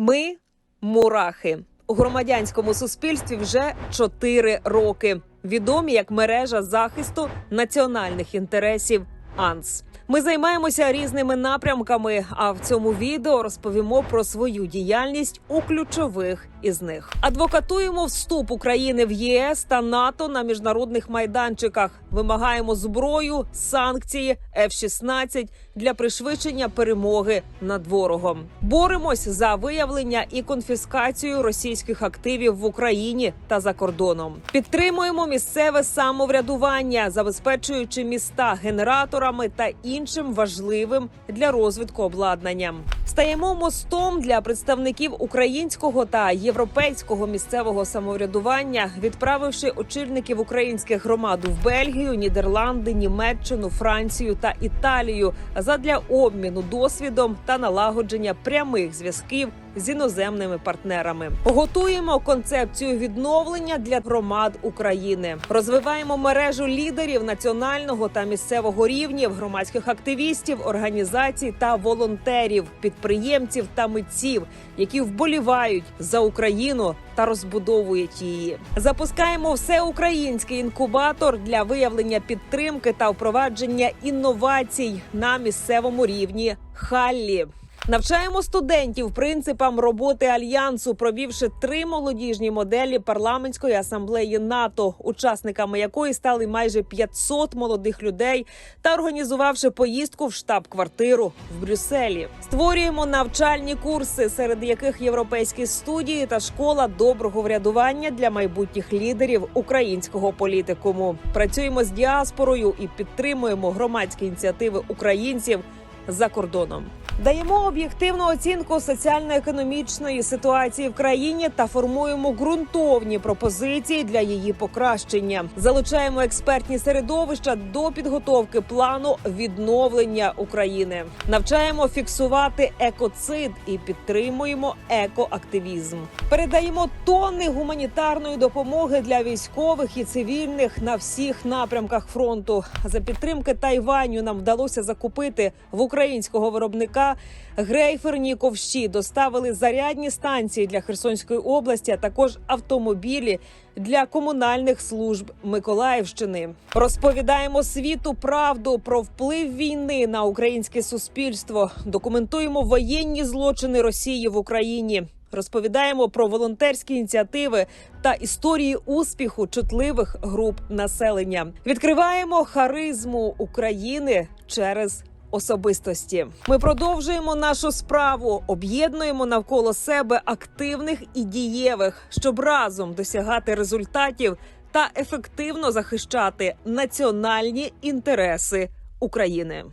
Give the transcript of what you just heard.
Ми мурахи у громадянському суспільстві вже 4 роки. Відомі як мережа захисту національних інтересів АНС. Ми займаємося різними напрямками. А в цьому відео розповімо про свою діяльність у ключових із них. Адвокатуємо вступ України в ЄС та НАТО на міжнародних майданчиках. Вимагаємо зброю, санкції, F-16 для пришвидшення перемоги над ворогом. Боремось за виявлення і конфіскацію російських активів в Україні та за кордоном. Підтримуємо місцеве самоврядування, забезпечуючи міста генераторами та іншим важливим для розвитку обладнанням. Стаємо мостом для представників українського та європейського місцевого самоврядування, відправивши очільників українських громад в Бельгію, Нідерланди, Німеччину, Францію та Італію задля обміну досвідом та налагодження прямих зв'язків з іноземними партнерами. Готуємо концепцію відновлення для громад України. Розвиваємо мережу лідерів національного та місцевого рівнів, громадських активістів, організацій та волонтерів, підприємців та митців, які вболівають за Україну та розбудовують її. Запускаємо всеукраїнський інкубатор для виявлення підтримки та впровадження інновацій на місцевому рівні. Халлі. Навчаємо студентів принципам роботи альянсу, провівши три молодіжні моделі парламентської асамблеї НАТО, учасниками якої стали майже 500 молодих людей, та організувавши поїздку в штаб-квартиру в Брюсселі. Створюємо навчальні курси, серед яких європейські студії та школа доброго врядування для майбутніх лідерів українського політикуму. Працюємо з діаспорою і підтримуємо громадські ініціативи українців за кордоном. Даємо об'єктивну оцінку соціально-економічної ситуації в країні та формуємо ґрунтовні пропозиції для її покращення. Залучаємо експертні середовища до підготовки плану відновлення України. Навчаємо фіксувати екоцид і підтримуємо екоактивізм. Передаємо тонни гуманітарної допомоги для військових і цивільних на всіх напрямках фронту. За підтримки Тайваню нам вдалося закупити в українського виробника грейферні ковші. Доставили зарядні станції для Херсонської області, а також автомобілі для комунальних служб Миколаївщини. Розповідаємо світу правду про вплив війни на українське суспільство. Документуємо воєнні злочини Росії в Україні. Розповідаємо про волонтерські ініціативи та історії успіху чутливих груп населення. Відкриваємо харизму України через особистості. Ми продовжуємо нашу справу, об'єднуємо навколо себе активних і дієвих, щоб разом досягати результатів та ефективно захищати національні інтереси України.